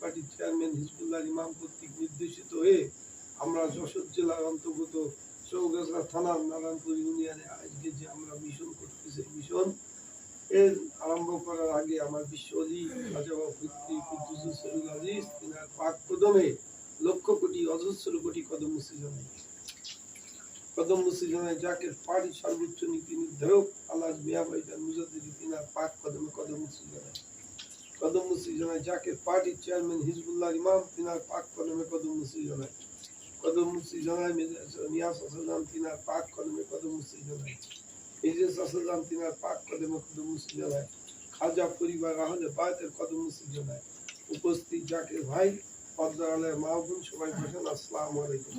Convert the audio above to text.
পার্টির চেয়ারম্যান নির্দেশিত হয়ে আমরা যশোর জেলার অন্তর্গত চৌগাছা থানার নারায়ণপুর ইউনিয়নে আজকে যে আমরা মিশন করতেছি মিশন এর আরম্ভ করার আগে আমার বিশ্ব কদমে লক্ষ কোটি, অজস্র কোটি কদম মুসি জানাই কদম মুসি যাকে পার্টি সর্বোচ্চ নীতি নির্ধারক, আল্লাহ মিয়া মুজাদ্দিদি, তিনার পাক কদমে কদম মুসি কদম মুসি যাকে পার্টি চেয়ারম্যান হিজবুল্লাহ ইমাম, তিনার পাক কদমে কদম মুসি কদম মুসি জানাই নিয়াস আসালাম তিনার পাক কদমে কদম মুসি ইজেস আসালাম তিনার পাক কদমে কদম জানাই খাজা পরিবার আহলে কদম উপস্থিত যাকে ভাই পদ্মালয়ের মা বোন সবাই বসেন, আসসালামু আলাইকুম।